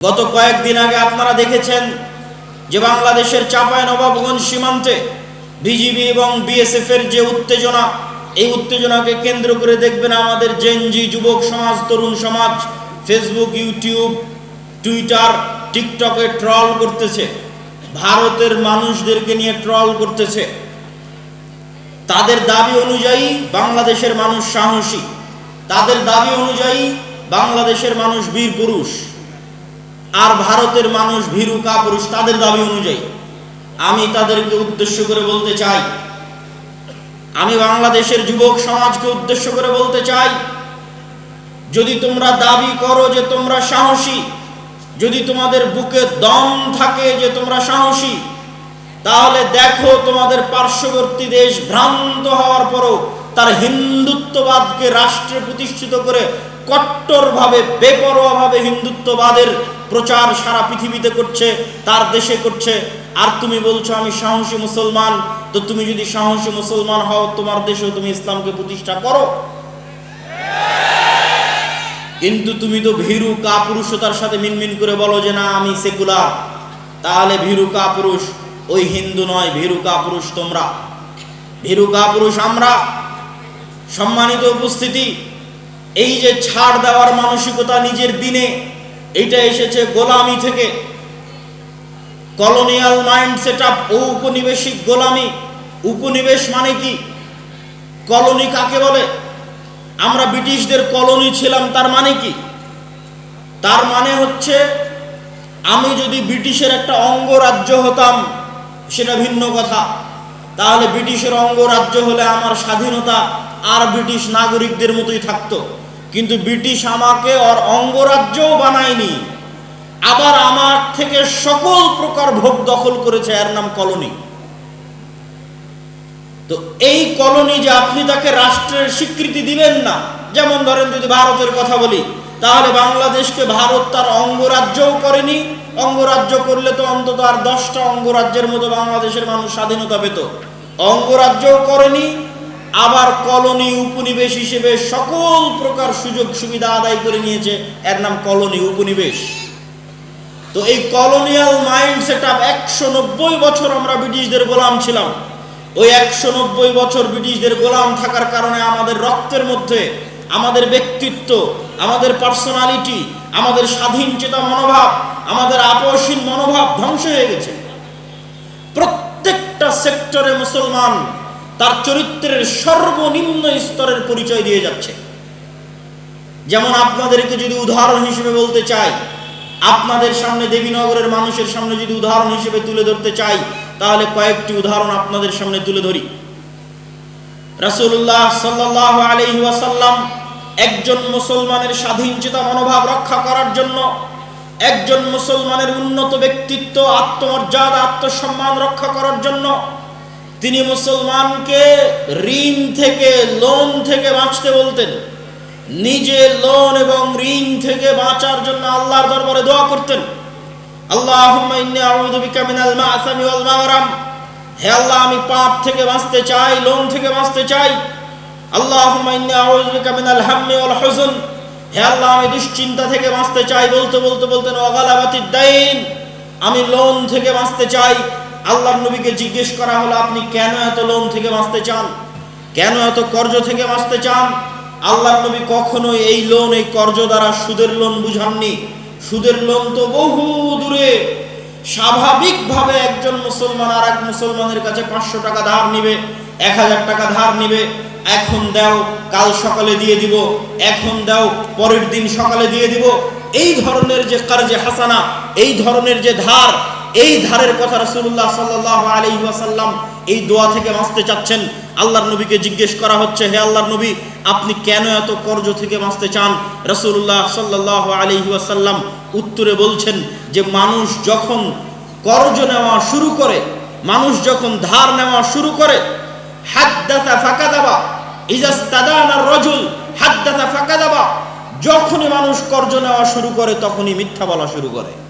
গত কয়েকদিন আগে আপনারা দেখেছেন যে বাংলাদেশের চাপায় নবাবগঞ্জ সীমান্তে বিজিবি এবং বিএসএফ এর যে উত্তেজনা, এই উত্তেজনাকে কেন্দ্র করে দেখবেন আমাদের জেনজি যুবক সমাজ, তরুণ সমাজ ফেসবুক ইউটিউব টুইটার টিকটকে ট্রল করতেছে। ভারতের মানুষদেরকে নিয়ে ট্রল করতেছে। তাদের দাবি অনুযায়ী বাংলাদেশের মানুষ সাহসী। তাদের দাবি অনুযায়ী বাংলাদেশের মানুষ বীর পুরুষ। আর ভারতের মানুষ ভীরু কাপুরুষ তাদের দাবি অনুযায়ী। আমি তাদেরকে উদ্দেশ্য করে বলতে চাই, আমি বাংলাদেশের যুবক সমাজকে উদ্দেশ্য করে বলতে চাই, যদি তোমরা দাবি করো যে তোমরা সাহসী, যদি তোমাদের বুকে দম থাকে যে তোমরা সাহসী, তাহলে দেখো তোমাদের পার্শ্ববর্তী দেশ ভ্রান্ত হওয়ার পরও তার হিন্দুত্ববাদকে রাষ্ট্রে প্রতিষ্ঠিত করে কট্টরভাবে, বেপরোয়াভাবে হিন্দুত্ববাদের প্রচার সারা পৃথিবীতে করছে, তার দেশে করছে। আর তুমি বলছো, আমি সাহসী মুসলমান। তো তুমি যদি সাহসী মুসলমান হও, তোমার দেশেও তুমি ইসলামকে প্রতিষ্ঠা করো। কিন্তু তুমি তো ভীরু কাপুরুষতার সাথে মিনমিন করে বলো যে, না, আমি সেকুলার। তাহলে ভীরু কাপুরুষ, ওই হিন্দু নয়, ভীরু কাপুরুষ তোমরা। ভীরু কাপুরুষ আমরা। সম্মানিত উপস্থিতি, এই যে ছাড় দেওয়ার মানসিকতা নিজের দিনে এটা এসেছে গোলামি থেকে। কলোনিয়াল মাইন্ড সেট আপ ঔপনিবেশিক গোলামি। উপনিবেশ মানে কি? কলোনি কাকে বলে? আমরা ব্রিটিশদের কলোনি ছিলাম, তার মানে কি? তার মানে হচ্ছে, আমি যদি ব্রিটিশের একটা অঙ্গরাজ্য হতাম, সেটা ভিন্ন কথা। তাহলে ব্রিটিশের অঙ্গরাজ্য হলে আমার স্বাধীনতা আর ব্রিটিশ নাগরিকদের মতোই থাকতো। কিন্তু ব্রিটিশ আমাকে ওর অঙ্গরাজ্যও বানায়নি। আবার আমার থেকে সকল প্রকার ভোগ দখল করেছে এর নাম কলোনি। তো এই কলোনি যে আপনি তাকে রাষ্ট্রের স্বীকৃতি দিবেন না, যেমন ধরেন যদি ভারতের কথা বলি, তাহলে বাংলাদেশকে ভারত তার অঙ্গরাজ্যও করেনি। অঙ্গরাজ্য করলে তো অন্তত আর দশটা অঙ্গরাজ্যের মতো বাংলাদেশের মানুষ স্বাধীনতা পেত। অঙ্গরাজ্যও করেনি আবার কলোনি উপনিবেশ হিসেবে সকল প্রকার সুযোগ সুবিধা আদায় করে নিয়েছে। এর নাম কলোনি উপনিবেশ। তো এই কলোনিয়াল মাইন্ড সেট আপ একশো নব্বই বছর আমরা ব্রিটিশদের গোলাম ছিলাম। ওই একশো নব্বই বছর ব্রিটিশদের গোলাম থাকার কারণে আমাদের রক্তের মধ্যে, আমাদের ব্যক্তিত্ব, আমাদের পার্সোনালিটি, আমাদের স্বাধীন চেতা মনোভাব, আমাদের আপসীন মনোভাব ধ্বংস হয়ে গেছে। প্রত্যেকটা সেক্টরে মুসলমান তার চরিত্রের সর্বনিম্ন স্তরের পরিচয় দিয়ে যাচ্ছে। যেমন আপনাদেরকে যদি উদাহরণ হিসেবে বলতে চাই, আপনাদের সামনে দেবীনগরের মানুষের সামনে যদি উদাহরণ হিসেবে তুলে ধরতে চাই, তাহলে কয়েকটি উদাহরণ আপনাদের সামনে তুলে ধরি। রাসূলুল্লাহ সাল্লাল্লাহু আলাইহি ওয়াসাল্লাম একজন মুসলমানের স্বাধীন চেতা মনোভাব রক্ষা করার জন্য একজন মুসলমানের উন্নত ব্যক্তিত্ব, আত্মমর্যাদা, আত্মসম্মান রক্ষা করার জন্য তিনি মুসলমানকে ঋণ থেকে, লোন থেকে বাঁচতে বলতেন। নিজে লোন এবং ঋণ থেকে বাঁচার জন্য আল্লাহর দরবারে দোয়া করতেন। হে আল্লাহ, আমি পাপ থেকে বাঁচতে চাই, লোন থেকে বাঁচতে চাই। ওয়াল হে আল্লাহ, আমি দুশ্চিন্তা থেকে বাঁচতে চাই বলতে বলতে বলতেন ওয়াগালাবাতিদ দাইন। আমি লোন থেকে বাঁচতে চাই। আল্লাহর নবীকে জিজ্ঞেস করা হলো, আপনি কেন এত লোন থেকে বাঁচতে চান? কেন এত কর্জ থেকে বাঁচতে চান? আল্লাহর নবী কখনো এই লোন, এই কর্জ দ্বারা সুদের লোন বুঝাননি। সুদের লোন তো বহু দূরে। স্বাভাবিকভাবে একজন মুসলমান আর এক মুসলমানের কাছে পাঁচশো টাকা ধার নিবে, এক হাজার টাকা ধার নিবে। এখন দাও, কাল সকালে দিয়ে দিব। এখন দাও, পরের দিন সকালে দিয়ে দিব। এই ধরনের যে কার্যে হাসানা, এই ধরনের যে ধার এই ধারের কথা রাসূলুল্লাহ সাল্লাল্লাহু আলাইহি ওয়াসাল্লাম এই দোয়া থেকে বাঁচতে চাচ্ছেন। আল্লাহর নবীকে জিজ্ঞেস করা হচ্ছে, হে আল্লাহর নবী, আপনি কেন এত কর্জ থেকে বাঁচতে চান? রাসূলুল্লাহ সাল্লাল্লাহু আলাইহি ওয়াসাল্লাম উত্তরে বলছেন যে, মানুষ যখন কর্জ নেওয়া শুরু করে, মানুষ যখন ধার নেওয়া শুরু করে হাদ্দাথা ফাকাদাবা, ইজাস্তাদানা রজুল হাদ্দাথা ফাকাদাবা, যখনই মানুষ কর্জ নেওয়া শুরু করে, তখনই মিথ্যা বলা শুরু করে।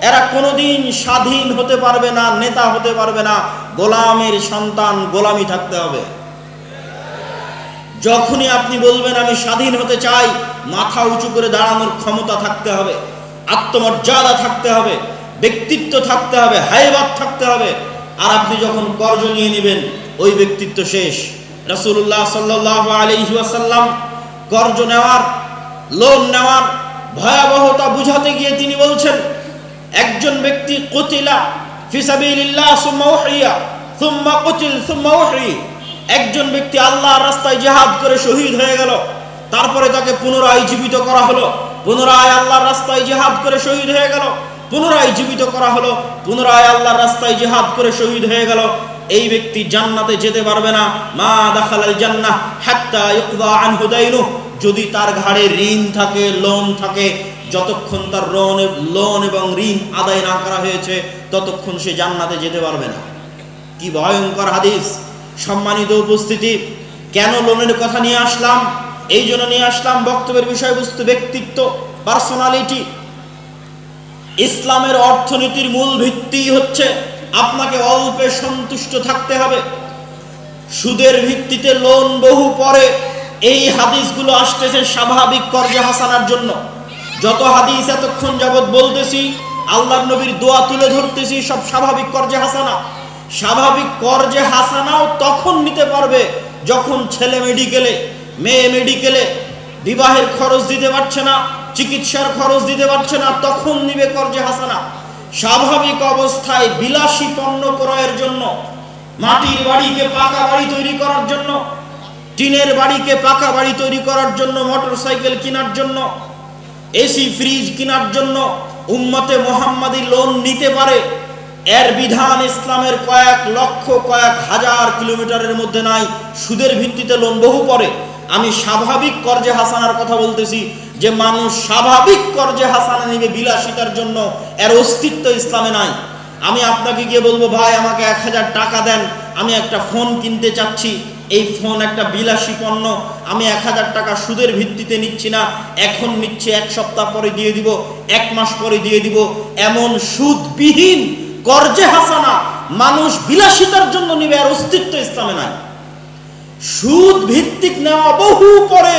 এরা কোনোদিন স্বাধীন হতে পারবে না, নেতা হতে পারবে না। গোলামের সন্তান গোলামি থাকতে হবে। যখনই আপনি বলবেন, আমি স্বাধীন হতে চাই, মাথা উঁচু করে দাঁড়ানোর ক্ষমতা থাকতে হবে, আত্মমর্যাদা থাকতে হবে, ব্যক্তিত্ব থাকতে হবে হাইবাদ থাকতে হবে। আর আপনি যখন কর্জ নিয়ে নেবেন, ওই ব্যক্তিত্ব শেষ। রাসূলুল্লাহ সাল্লাহ কর্জ নেওয়ার, লোন নেওয়ার ভয়াবহতা বুঝাতে গিয়ে তিনি বলছেন একজন ব্যক্তি কতিলা ফিসাবিল্লাহ সুম্মা উহরিয়া সুম্মা কুতিল, সুম্মা উহরি একজন ব্যক্তি আল্লাহর রাস্তায় জিহাদ করে শহীদ হয়ে গেল, তারপরে তাকে পুনরায় জীবিত করা হলো, পুনরায় আল্লাহর রাস্তায় জিহাদ করে শহীদ হয়ে গেল, পুনরায় জীবিত করা হলো, পুনরায় আল্লাহর রাস্তায় জিহাদ করে শহীদ হয়ে গেল। এই ব্যক্তি জান্নাতে যেতে পারবে না। মা দাখালাল জান্নাহ হাত্তা ইকদা আনহু দাইনু যদি তার ঘাড়ে ঋণ থাকে লোন থাকে যতক্ষণ তার লোন লোন এবং ঋণ আদায় না করা হয়েছে, ততক্ষণ সে জান্নাতে যেতে পারবে না। কি ভয়ঙ্কর হাদিস। সম্মানিত উপস্থিতি, কেন লোনের কথা নিয়ে আসলাম? এই জন্য নিয়ে আসলাম বক্তব্যের বিষয়বস্তু ব্যক্তিত্ব পার্সোনালিটি ইসলামের অর্থনীতির মূল ভিত্তি হচ্ছে আপনাকে অল্পে সন্তুষ্ট থাকতে হবে। সুদের ভিত্তিতে লোন বহু পরে এই হাদিসগুলো আসতেছে স্বাভাবিক কর্জে হাসানার জন্য। যত হাদিস এতক্ষণ যাবৎ বলতেছি, আল্লাহর নবীর দোয়া তুলে ধরতেছি, সব স্বাভাবিক কর্জে হাসানা। স্বাভাবিক কর্জে হাসানাও তখন নিতে পারবে যখন ছেলে মেডিকেলে, মেয়ে মেডিকেলে বিবাহের খরচ দিতে পারছে না, চিকিৎসার খরচ দিতে পারছে না, তখন নিবে কর্জে হাসানা। স্বাভাবিক অবস্থায় বিলাসী পণ্য ক্রয়ের জন্য, মাটির বাড়িকে পাকা বাড়ি তৈরি করার জন্য, টিনের বাড়িকে পাকা বাড়ি তৈরি করার জন্য মোটর সাইকেল কেনার জন্য এসি ফ্রিজ কেনার জন্য উম্মতে মোহাম্মদী লোন নিতে পারে। এর বিধান ইসলামের কয়েক লক্ষ, কয়েক হাজার কিলোমিটারের মধ্যে নাই। সুদের ভিত্তিতে লোন বহু পরে আমি স্বাভাবিক কর্জে হাসানার কথা বলতেছি যে মানুষ স্বাভাবিক কর্জে হাসানা নিবে বিলাসিতার জন্য। এর অস্তিত্ব ইসলামে নাই। আমি আপনাকে গিয়ে বলব, ভাই, আমাকে এক হাজার টাকা দেন। আমি একটা ফোন কিনতে চাচ্ছি। এই ফোন একটা বিলাসী পণ্য। আমি এক হাজার টাকা সুদের ভিত্তিতে নিচ্ছি না। এখন নিচ্ছে এক সপ্তাহ পরে দিয়ে দিব, এক মাস পরে দিয়ে দিব। এমন সুদবিহীন কর্জে হাসানা, মানুষ বিলাসিতার জন্য নিবে আর অস্তিত্ব ইসলামে নাই। সুদ ভিত্তিক নেওয়া বহু পরে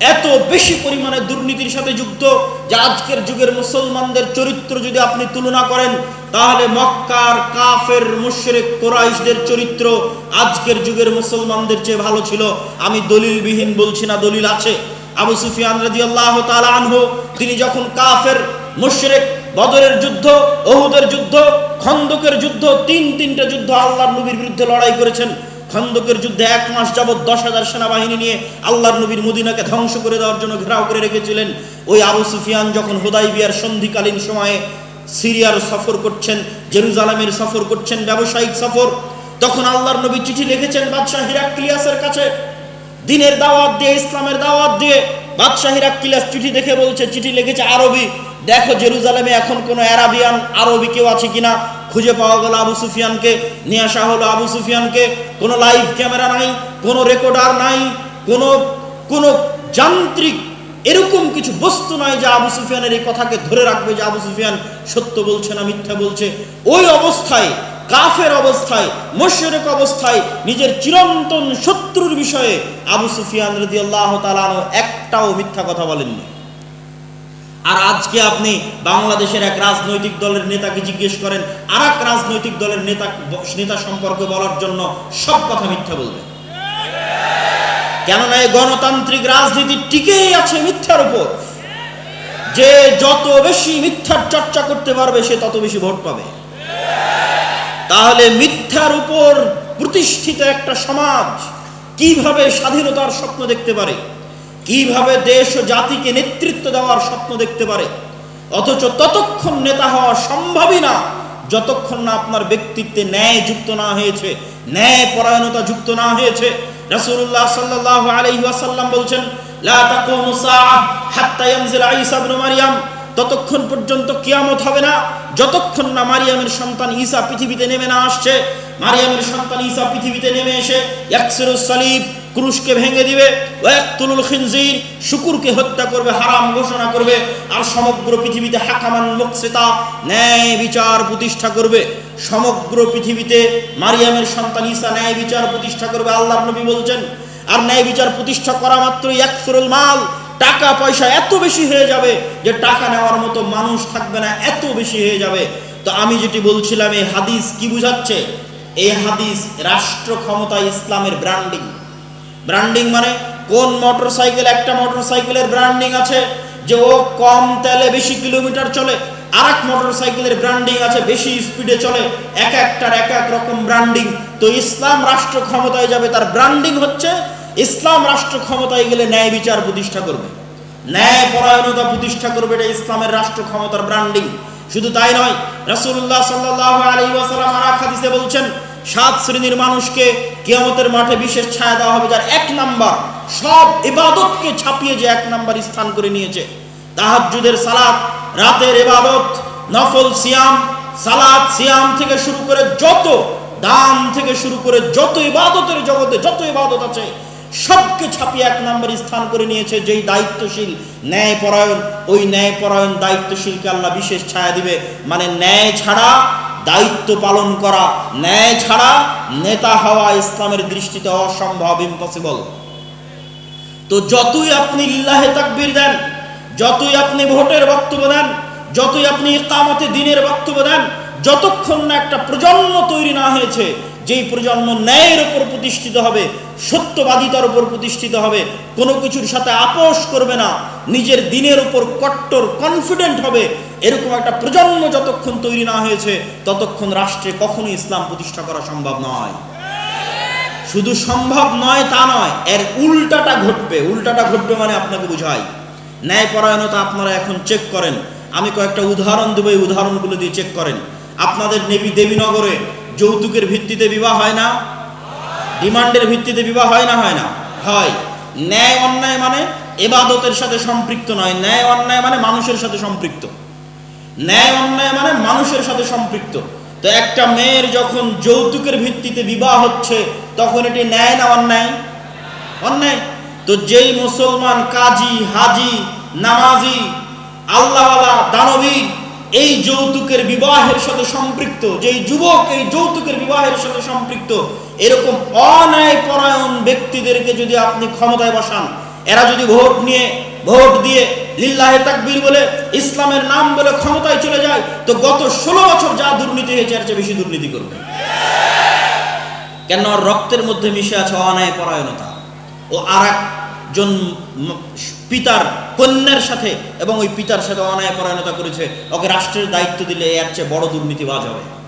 এত বেশি পরিমাণে দুর্নীতির সাথে যুক্ত যে আজকের যুগের মুসলমানদের চরিত্র যদি আপনি তুলনা করেন, তাহলে মক্কার কাফের, মুশরিক, কোরাইশদের চরিত্র আজকের যুগের মুসলমানদের চেয়ে ভালো ছিল। আমি দলিলবিহীন বলছি না, দলিল আছে। আবু সুফিয়ান রাদিয়াল্লাহু তাআলা আনহু, তিনি যখন কাফের, মুশরিক, বদরের যুদ্ধ অহুদের যুদ্ধ, খন্দকের যুদ্ধ, তিন তিনটা যুদ্ধ আল্লাহ নবীর বিরুদ্ধে লড়াই করেছেন। খন্দকের যুদ্ধে এক মাস যাবৎ দশ হাজার সেনাবাহিনী নিয়ে আল্লাহর নবীর মদিনাকে ধ্বংস করে দেওয়ার জন্য ঘেরাও করে রেখেছিলেন। ওই আবু সুফিয়ান যখন হোদাইবিয়ার সন্ধিকালীন সময়ে সিরিয়ার সফর করছেন, জেরুজালামের সফর করছেন, ব্যবসায়িক সফর, তখন আল্লাহর নবী চিঠি লিখেছেন, বাদশাহ হিরাক্লিয়াসের কাছে। দিনের দাওয়াত দিয়ে, ইসলামের দাওয়াত দিয়ে বাদশাহ হিরাক্লিয়াস চিঠি দেখে বলছে, চিঠি লিখেছে আরবি। দেখো জেরুজালেমে এখন কোনো অ্যারাবিয়ান, আরবি কেউ আছে কিনা? খুঁজে পাওয়া গেল আবু সুফিয়ানকে, নিয়ে আসা হলো আবু সুফিয়ানকে। কোনো লাইভ ক্যামেরা নাই, কোনো রেকর্ডার নাই, কোনো কোনো যান্ত্রিক এরকম কিছু বস্তু নয় যে আবু সুফিয়ানের এই কথাকে ধরে রাখবে যে আবু সুফিয়ান সত্য বলছে না মিথ্যা বলছে। ওই অবস্থায় কাফের অবস্থায়, মোশরেক অবস্থায় নিজের চিরন্তন শত্রুর বিষয়ে আবু সুফিয়ান রদি আল্লাহ তালানো একটাও মিথ্যা কথা বলেননি। আর আজকে আপনি বাংলাদেশের এক রাজনৈতিক দলের নেতাকে জিজ্ঞেস করেন আর এক রাজনৈতিক দলের নেতা নেতা সম্পর্কে বলার জন্য সব কথা মিথ্যা বলবেন। কেননা এই গণতান্ত্রিক রাজনীতি টিকেই আছে মিথ্যার উপর। যে যত বেশি মিথ্যার চর্চা করতে পারবে, সে তত বেশি ভোট পাবে। তাহলে মিথ্যার উপর প্রতিষ্ঠিত একটা সমাজ কীভাবে স্বাধীনতার স্বপ্ন দেখতে পারে? কীভাবে দেশ ও জাতিকে নেতৃত্ব দেওয়ার স্বপ্ন দেখতে পারে? অথচ ততক্ষণ নেতা হওয়া সম্ভবই না, যতক্ষণ না আপনার ব্যক্তিত্বে ন্যায় যুক্ত না হয়েছে, ন্যায় পরায়ণতা যুক্ত না হয়েছে। রাসূলুল্লাহ সাল্লাল্লাহু আলাইহি ওয়াসাল্লাম বলছেন, লা তাকুমু সাআহ হাত্তা ইয়ানজিল ঈসা ইবনে মারইয়াম ততক্ষণ পর্যন্ত কিয়ামত হবে না। যতক্ষণ না মারিয়ামের সন্তান ঈসা পৃথিবীতে নেমে না আসছে, মারিয়ামের সন্তান ঈসা পৃথিবীতে নেমে এসে ইয়াকসিরুস সালিব ক্রুশকে ভেঙে দিবে ওয়াকতুলুল খিনজির, শুকুরকে হত্যা করবে, হারাম ঘোষণা করবে, আর সমগ্র পৃথিবীতে হাকামান মুকসিতা, ন্যায় বিচার প্রতিষ্ঠা করবে। সমগ্র পৃথিবীতে মারিয়ামের সন্তান ঈসা ন্যায় বিচার প্রতিষ্ঠা করবে আল্লাহর নবী বলছেন। আর ন্যায় বিচার প্রতিষ্ঠা করা মাত্রই ইয়াকসিরুল মাল টাকা পয়সা এত বেশি হয়ে যাবে যে টাকা নেওয়ার মতো মানুষ থাকবে না, এত বেশি হয়ে যাবে। তো আমি যেটি বলছিলাম, এই হাদিস কি বুঝাচ্ছে? এই হাদিস রাষ্ট্র ক্ষমতা ইসলামের ব্র্যান্ডিং ব্র্যান্ডিং মানে কোন মোটরসাইকেল একটা মোটরসাইকেলের ব্র্যান্ডিং আছে যে ও কম তেলে বেশি কিলোমিটার চলে আর এক মোটরসাইকেলের ব্র্যান্ডিং আছে বেশি স্পিডে চলে, এক একটার এক এক রকম ব্র্যান্ডিং তো ইসলাম রাষ্ট্র ক্ষমতায় যাবে, তার ব্র্যান্ডিং হচ্ছে ইসলাম রাষ্ট্র ক্ষমতায় গেলে ন্যায় বিচার প্রতিষ্ঠা করবে। ন্যায় পরায়ণতা প্রতিষ্ঠা করবে এটা ইসলামের রাষ্ট্র ক্ষমতার ব্র্যান্ডিং শুধু তাই নয়, রাসূলুল্লাহ সাল্লাল্লাহু আলাইহি ওয়াসাল্লাম আর হাদিসে বলছেন, সাত শ্রেণির মানুষকে কিয়ামতের মাঠে বিশেষ ছায়া দেওয়া হবে যার এক নাম্বার, সব ইবাদতকে ছাপিয়ে যে এক নাম্বার স্থান করে নিয়েছে। তাহাজ্জুদের সালাত, রাতের ইবাদত, নফল সিয়াম, সালাত সিয়াম থেকে শুরু করে যত, দান থেকে শুরু করে যত ইবাদতের জগতে যত ইবাদত আছে সবকে ছাপিয়ে এক নম্বর স্থান করে নিয়েছে, যেই দায়িত্বশীল ন্যায় পরায়ণ ওই ন্যায় পরায়ণ দায়িত্বশীলকে আল্লাহ বিশেষ ছায়া দিবে। মানে ন্যায় ছাড়া দায়িত্ব পালন করা, ন্যায় ছাড়া নেতা হওয়া ইসলামের দৃষ্টিতে অসম্ভব ইম্পসিবল তো যতই আপনি লিল্লাহে তাকবীর দেন, যতই আপনি ভোটের বক্তব্য দেন, যতই আপনি ইকামতে দিনের বক্তব্য দেন, যতক্ষণ না একটা প্রজন্ম তৈরি না হয়েছে যেই প্রজন্ম ন্যায়ের উপর প্রতিষ্ঠিত হবে, সত্যবাদিতার উপর প্রতিষ্ঠিত হবে, কোনো কিছুর সাথে আপোষ করবে না, নিজের দিনের উপর কট্টর কনফিডেন্ট হবে, এরকম একটা প্রজন্ম যতক্ষণ তৈরি না হয়েছে, ততক্ষণ রাষ্ট্রে কখনোই ইসলাম প্রতিষ্ঠা করা সম্ভব নয়। শুধু সম্ভব নয় তা নয়, এর উল্টাটা ঘটবে। উল্টাটা ঘটবে মানে আপনাকে বুঝাই। ন্যায়পরায়ণতা আপনারা এখন চেক করেন। আমি কয়েকটা উদাহরণ দেবো, এই উদাহরণগুলো দিয়ে চেক করেন। আপনাদের নেবী দেবীনগরে যৌতুকের ভিত্তিতে বিবাহ হয় না? ডিমান্ডের ভিত্তিতে বিবাহ হয় না হয় না? হয়। ন্যায় অন্যায় মানে এবাদতের সাথে সম্পৃক্ত নয়। ন্যায় অন্যায় মানে মানুষের সাথে সম্পৃক্ত। ন্যায় অন্যায় মানে মানুষের সাথে সম্পৃক্ত। তো একটা মেয়ের যখন যৌতুকের ভিত্তিতে বিবাহ হচ্ছে, তখন এটি ন্যায় না অন্যায়? অন্যায়। তো যেই মুসলমান কাজী, হাজি, নামাজি, আল্লাহওয়ালা দানবীর এই যৌতুকের বিবাহের সাথে সম্পৃক্ত, যেই যুবক এই যৌতুকের বিবাহের সাথে সম্পৃক্ত, এরকম অন্যায় পরায়ণ ব্যক্তিদেরকে যদি আপনি ক্ষমতায় বসান, এরা যদি ভোট নিয়ে, ভোট দিয়ে লিল্লাহে তাকবীর বলে, ইসলামের নাম বলে ক্ষমতায় চলে যায়, তো গত ষোলো বছর যা দুর্নীতি হয়েছে, এর চেয়ে বেশি দুর্নীতি করবে। কেন? রক্তের মধ্যে মিশে আছে অন্যায় পরায়ণতা। ও আর একজন পিতার কন্যার সাথে এবং ওই পিতার সাথে অন্যায় পরায়ণতা করেছে, ওকে রাষ্ট্রের দায়িত্ব দিলে এর চেয়ে বড় দুর্নীতিবাজ হবে।